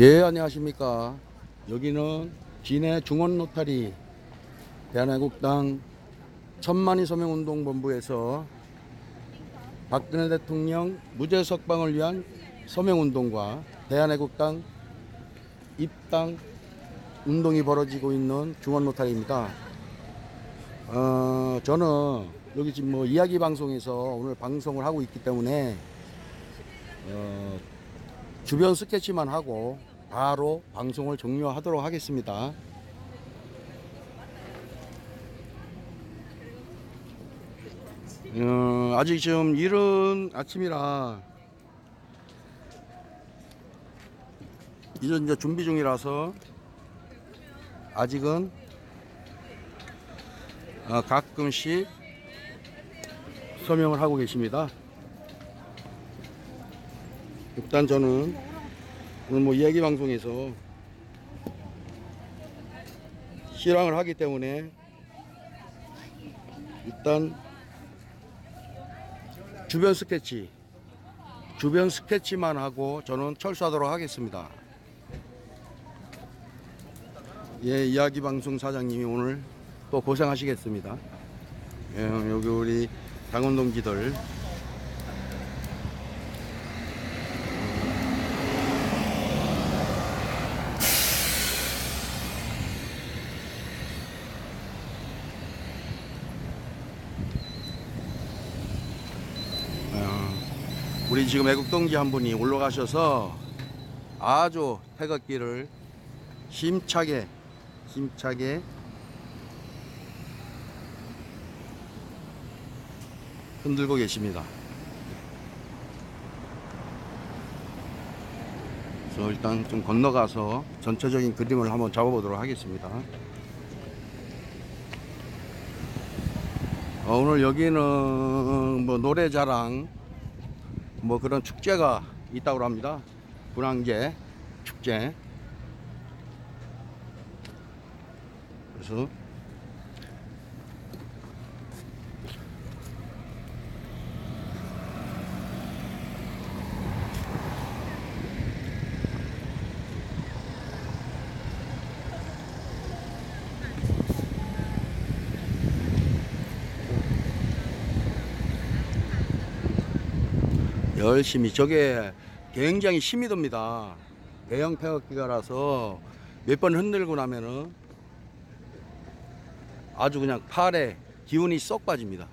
예, 안녕하십니까. 여기는 진해 중원 로타리 대한애국당 천만이 서명운동본부에서 박근혜 대통령 무죄 석방을 위한 서명운동과 대한애국당 입당 운동이 벌어지고 있는 중원 로타리입니다. 어, 저는 여기 지금 뭐 이야기 방송에서 오늘 방송을 하고 있기 때문에 어, 주변 스케치만 하고 바로 방송을 종료하도록 하겠습니다. 어, 아직 지금 이른 아침이라 이제 이제 준비 중이라서 아직은 어, 가끔씩 서명을 하고 계십니다. 일단 저는 오늘 뭐 이야기 방송에서 실황을 하기 때문에 일단 주변 스케치 주변 스케치만 하고 저는 철수하도록 하겠습니다. 예, 이야기 방송 사장님이 오늘 또 고생하시겠습니다. 예, 여기 우리 당원 동지들 지금 애국동지 한 분이 올라가셔서 아주 태극기를 힘차게 힘차게 흔들고 계십니다. 그래서 일단 좀 건너가서 전체적인 그림을 한번 잡아보도록 하겠습니다. 어, 오늘 여기는 뭐 노래자랑 뭐 그런 축제가 있다고 합니다. 분황제 축제. 그래서 열심히 저게 굉장히 힘이 듭니다. 대형 태극기가라서 몇 번 흔들고 나면은 아주 그냥 팔에 기운이 쏙 빠집니다.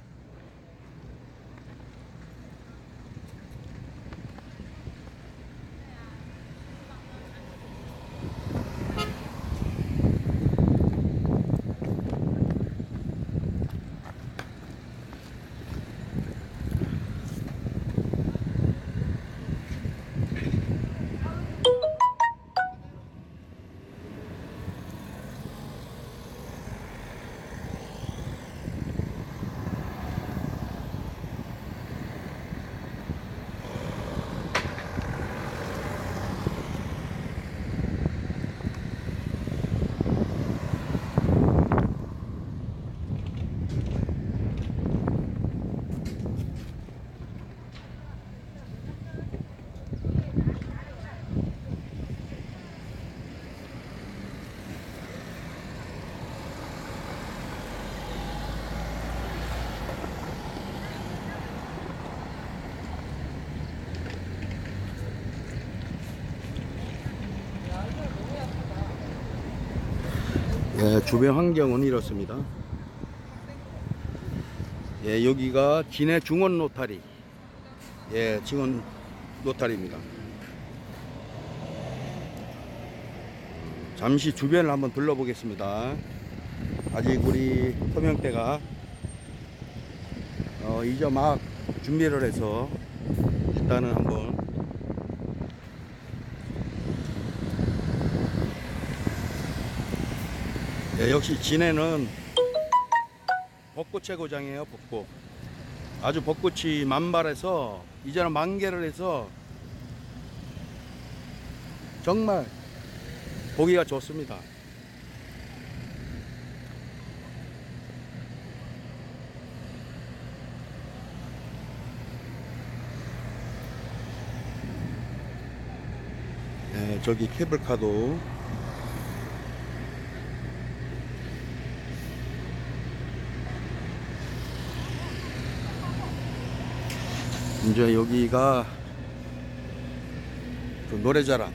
예, 주변 환경은 이렇습니다. 예, 여기가 진해 중원 노타리. 예, 중원 노타리입니다. 잠시 주변을 한번 둘러보겠습니다. 아직 우리 서명대가 어, 이제 막 준비를 해서 일단은 한번 예, 역시 진해는 벚꽃 최고장이에요, 벚꽃. 아주 벚꽃이 만발해서 이제는 만개를 해서 정말 보기가 좋습니다. 예, 저기 케이블카도 이제 여기가 그 노래자랑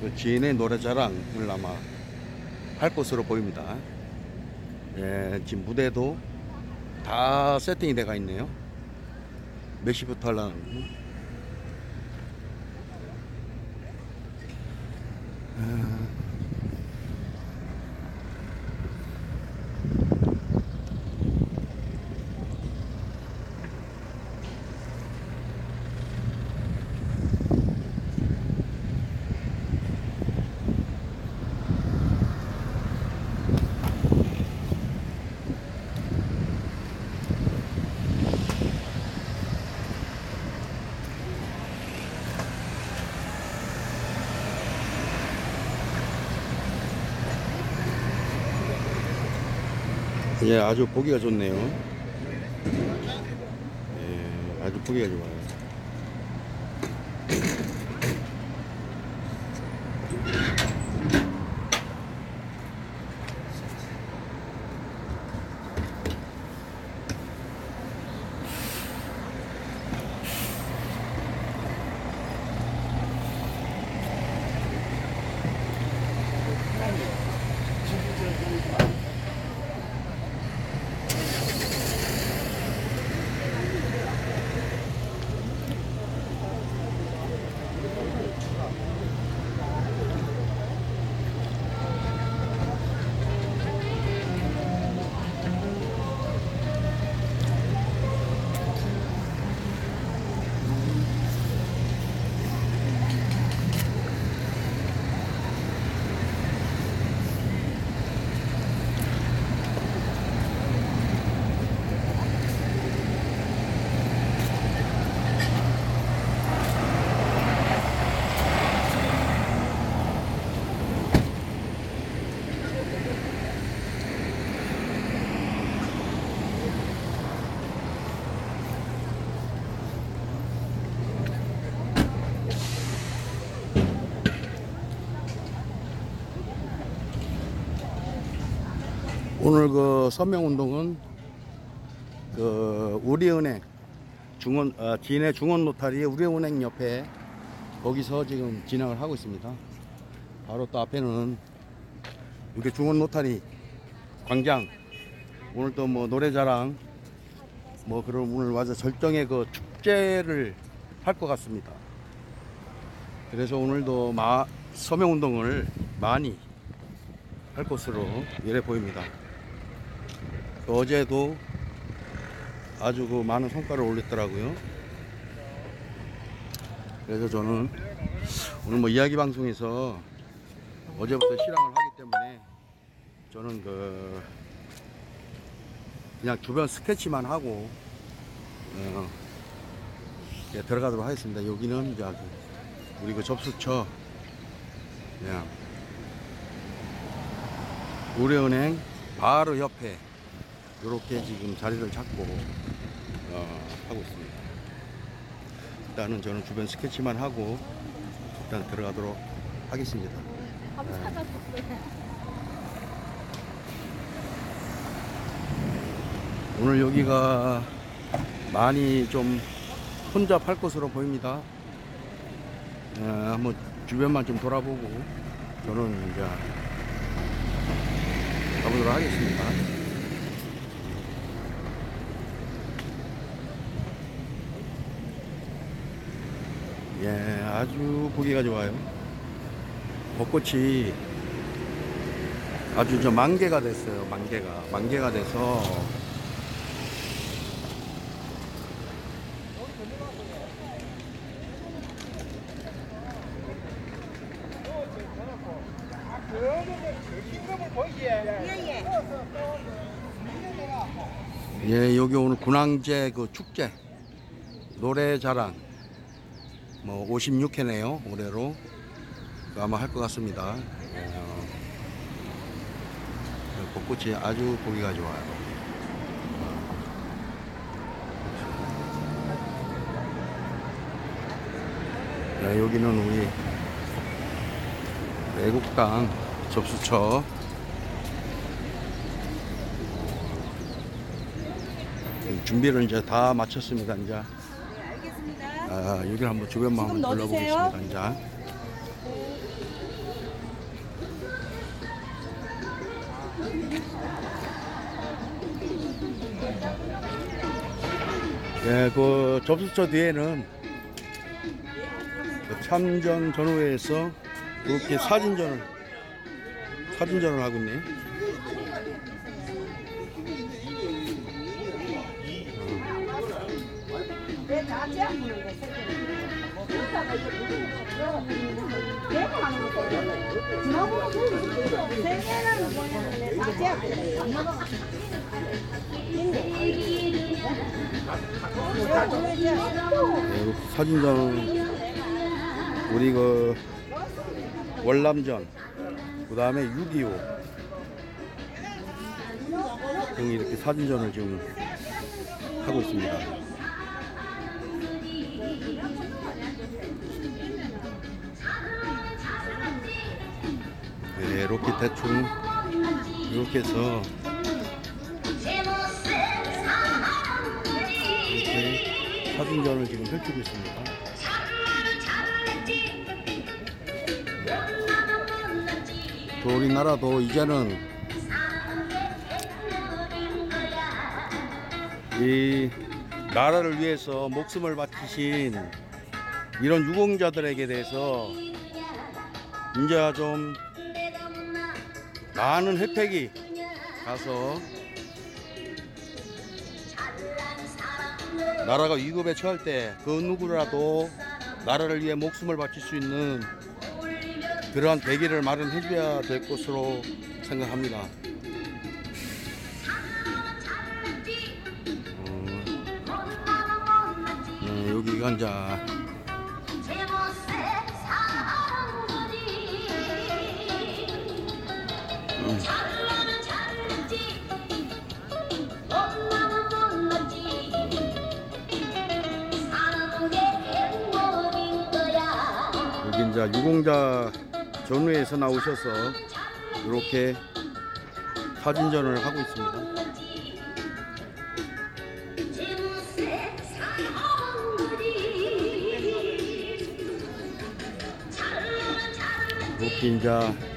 그 지인의 노래자랑을 아마 할 것으로 보입니다. 예, 지금 무대도 다 세팅이 돼가 있네요. 몇 시부터 하려는 예, 아주 보기가 좋네요. 예, 아주 보기가 좋아요. 오늘 그 서명운동은 그 우리은행 중원 아, 진해 중원 노타리 우리은행 옆에 거기서 지금 진행을 하고 있습니다. 바로 또 앞에는 이게 중원 노타리 광장 오늘 또 뭐 노래자랑 뭐 그런 오늘 와서 절정의 그 축제를 할 것 같습니다. 그래서 오늘도 마, 서명운동을 많이 할 것으로 이래 보입니다. 그 어제도 아주 그 많은 성과를 올렸더라고요. 그래서 저는 오늘 뭐 이야기 방송에서 어제부터 실황을 하기 때문에 저는 그 그냥 주변 스케치만 하고 어, 예, 들어가도록 하겠습니다. 여기는 이제 그 우리 그 접수처 그냥 우리은행 바로 옆에 이렇게 지금 자리를 잡고 어, 하고 있습니다. 일단은 저는 주변 스케치만 하고 일단 들어가도록 하겠습니다. 찾아줬어요. 오늘 여기가 많이 좀 혼잡할 것으로 보입니다. 어, 한번 주변만 좀 돌아보고 저는 이제 가보도록 하겠습니다. 예, 아주 보기가 좋아요. 벚꽃이 아주 저 만개가 됐어요. 만개가 만개가 돼서 예, 여기 오늘 군항제 그 축제 노래 자랑 뭐 56회네요 올해로 그 아마 할 것 같습니다. 어, 벚꽃이 아주 보기가 좋아요. 네, 여기는 우리 애국당 접수처 준비를 이제 다 마쳤습니다. 이제 아, 여기를 한번 주변만 한번 둘러보겠습니다. 이제 예, 그 접수처 뒤에는 그 참전 전후회에서 그렇게 사진전을 사진전을 하고 있네. 사진전은 우리 그 월남전, 그 다음에 6.25 등이 이렇게 사진전을 지금 하고 있습니다. 이렇게 대충 이렇게 해서 이렇게 사진전을 지금 펼치고 있습니다. 또 우리나라도 이제는 이 나라를 위해서 목숨을 바치신 이런 유공자들에게 대해서 이제 좀 많은 혜택이 가서 나라가 위급에 처할 때 그 누구라도 나라를 위해 목숨을 바칠 수 있는 그러한 계기를 마련해 줘야 될 것으로 생각합니다. 어, 네, 여기가 이제 여기 이제 유공자 전후에서 나오셔서 이렇게 사진전을 하고 있습니다. 이렇게 이제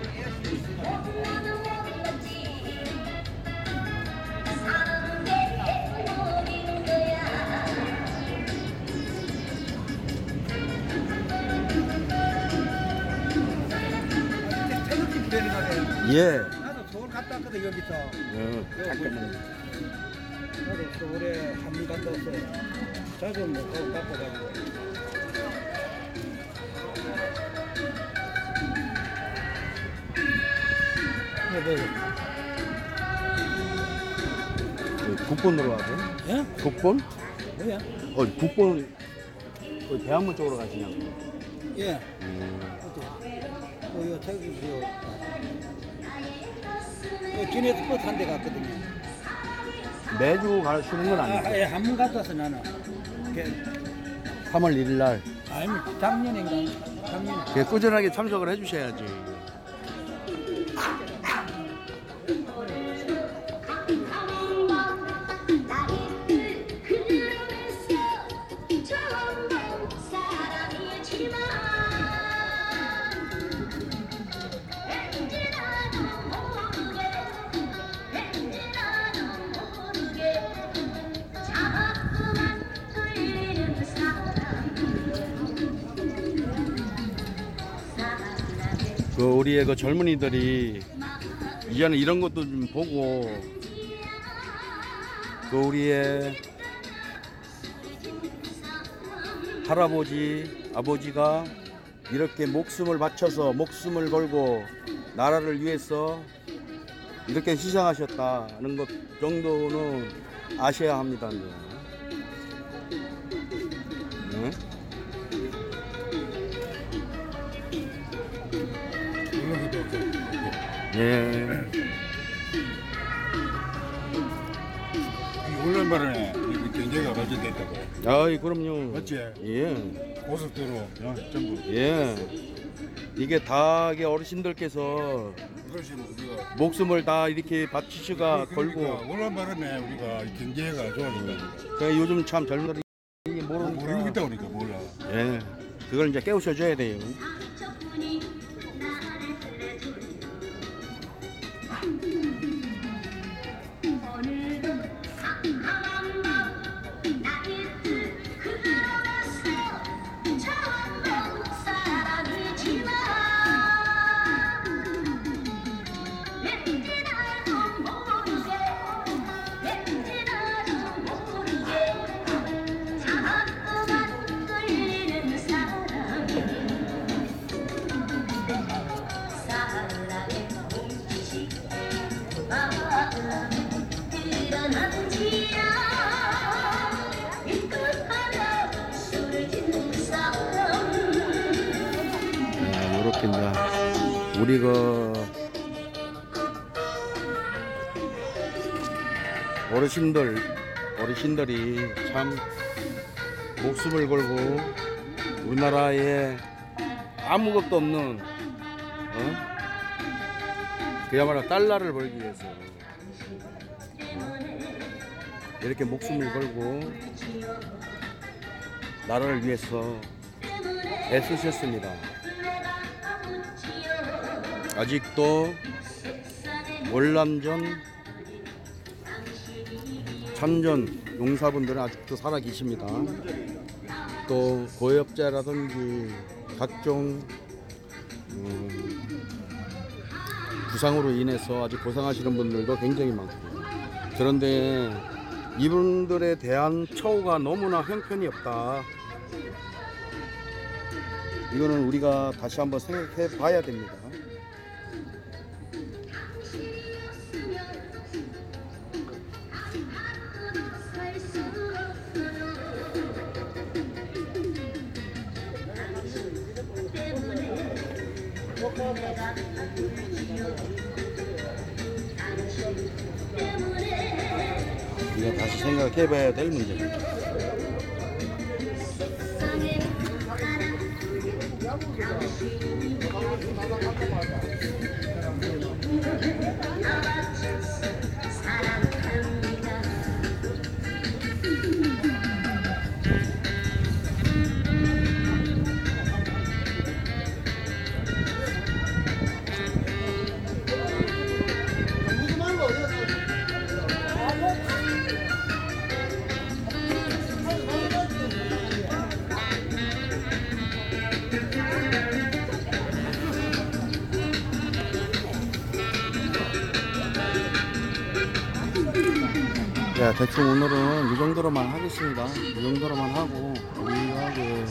예, 나도 서울 갔다 왔거든 여기서. 어, 잠깐만요. 나도 서울에 한번 갔다 왔어요. 자주 뭐 가고 갖고 가지고. 뭐, 뭐, 그 국본으로 가세요? 예? 국본? 뭐야? 어, 국본 그 대한문 쪽으로 가시냐고. 예. 음, 어, 이거 어, 기내스 버스 한대 갔거든요. 매주 가시는 건 아, 아니고 예, 한 번 갔다 왔어 나는. 그, 3월 1일 날 아니, 작년인가? 작년에. 이렇게 꾸준하게 참석을 해주셔야지. 우리의 그 젊은이들이 이제는 이런 것도 좀 보고 그 우리의 할아버지 아버지가 이렇게 목숨을 바쳐서 목숨을 걸고 나라를 위해서 이렇게 희생하셨다는 것 정도는 아셔야 합니다. 예. 이렇게 경제가 발전됐다고. 아이 그럼요. 맞지? 예. 고속도로 어, 전부. 예. 이게 다 이게 어르신들께서 그것이 우리가 목숨을 다 이렇게 바치시가 그러니까 걸고 오랜만에 우리가 경제가 좋아진다. 그 요즘 참 젊은이들이 모르고 모르니까 있다 보니까 몰라. 예 그걸 이제 깨우쳐줘야 돼요. 우리 그 어르신들 어르신들이 참 목숨을 걸고 우리나라에 아무것도 없는 어? 그야말로 달러를 벌기 위해서 어? 이렇게 목숨을 걸고 나라를 위해서 애쓰셨습니다. 아직도 월남전 참전 용사분들은 아직도 살아 계십니다. 또 고엽자라든지 각종 음, 부상으로 인해서 아직 고생하시는 분들도 굉장히 많고 그런데 이분들에 대한 처우가 너무나 형편이 없다. 이거는 우리가 다시 한번 생각해 봐야 됩니다. 우리가 다시 생각해 봐야 될 문제입니다. 자, 대충 오늘은 이 정도로만 하겠습니다. 이 정도로만 하고, 우리가 그,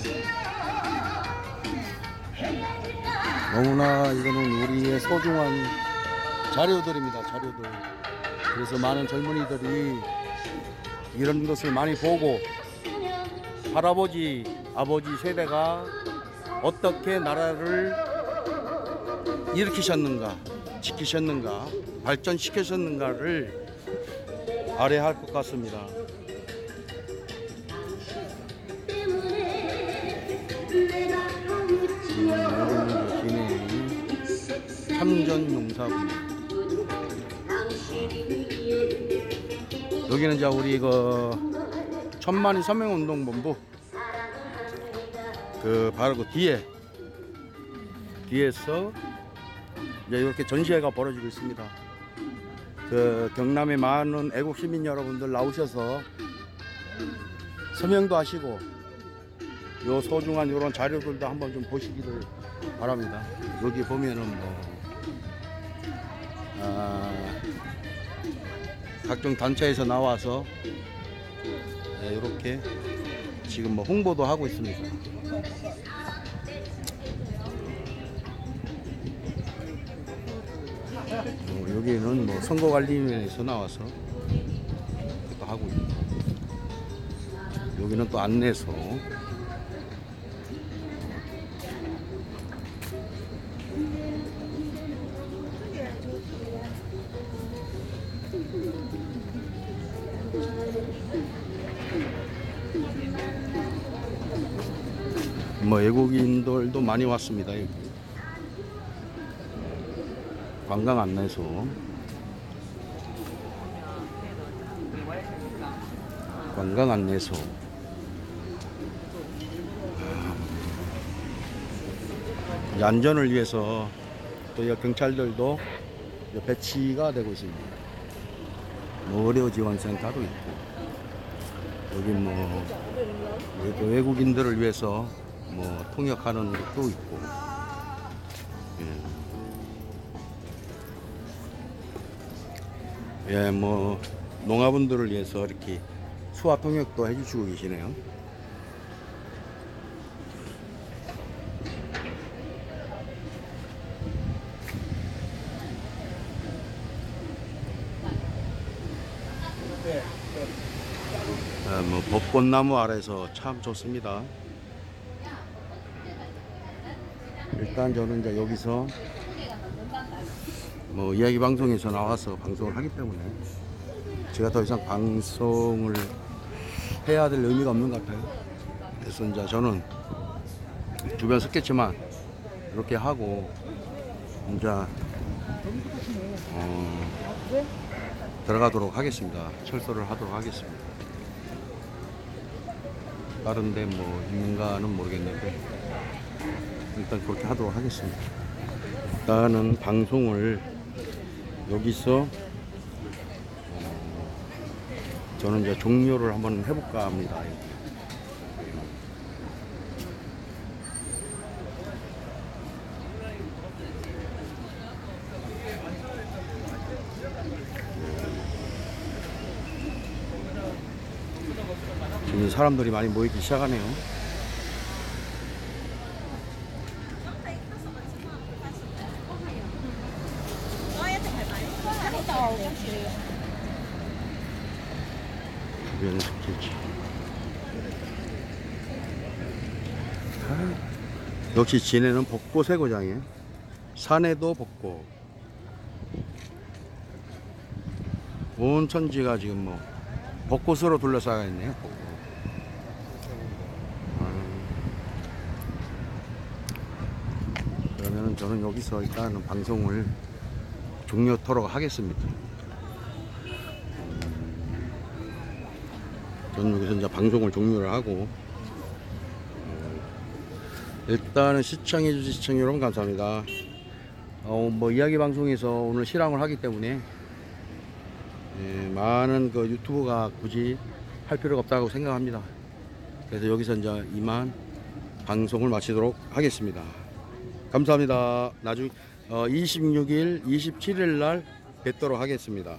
너무나 이거는 우리의 소중한 자료들입니다, 자료들. 그래서 많은 젊은이들이 이런 것을 많이 보고, 할아버지, 아버지 세대가 어떻게 나라를 일으키셨는가, 지키셨는가, 발전시키셨는가를 알 아야 할것 같습니다. 용사분. 여기는 이제 우리 그 천만이 서명운동본부 그 바로 그 뒤에 뒤에서 이제 이렇게 전시회가 벌어지고 있습니다. 그 경남의 많은 애국 시민 여러분들 나오셔서 서명도 하시고 요 소중한 이런 자료들도 한번 좀 보시기를 바랍니다. 여기 보면은 뭐 아, 각종 단체에서 나와서 이렇게 지금 뭐 홍보도 하고 있습니다. 어, 여기는 뭐 선거관리위원회에서 나와서 또 하고 있고 여기는 또 안내소 뭐 외국인들도 많이 왔습니다 여기. 관광 안내소. 관광 안내소. 이 안전을 위해서 또이 경찰들도 배치가 되고 있습니다. 뭐 의료 지원센터도 있고 여기 뭐 외- 외국인들을 위해서 뭐 통역하는 것도 있고 예. 예, 뭐 농가분들을 위해서 이렇게 수화 통역도 해주시고 계시네요. 네. 아, 뭐 벚꽃나무 아래서 참 좋습니다. 일단 저는 이제 여기서 뭐 이야기 방송에서 나와서 방송을 하기 때문에 제가 더 이상 방송을 해야 될 의미가 없는 것 같아요. 그래서 이제 저는 주변 스케치만 이렇게 하고 이제 어, 들어가도록 하겠습니다. 철수를 하도록 하겠습니다. 다른데 뭐 있는가는 모르겠는데 일단 그렇게 하도록 하겠습니다. 일단은 방송을 여기서 어, 저는 이제 종료를 한번 해볼까 합니다. 지금 사람들이 많이 모이기 시작하네요. 주변 스케치. 아, 역시 진해는 벚꽃의 고장이에요. 산에도 벚꽃. 온 천지가 지금 뭐 벚꽃으로 둘러싸여 있네요. 벚꽃. 그러면 저는 여기서 일단은 방송을 종료토록 하겠습니다. 저는 여기서 이제 방송을 종료를 하고 어, 일단은 시청해주신 시청 여러분 감사합니다. 어, 뭐 이야기 방송에서 오늘 실황을 하기 때문에 예, 많은 그 유튜브가 굳이 할 필요가 없다고 생각합니다. 그래서 여기서 이제 이만 방송을 마치도록 하겠습니다. 감사합니다. 나중 어, 26일, 27일 날 뵙도록 하겠습니다.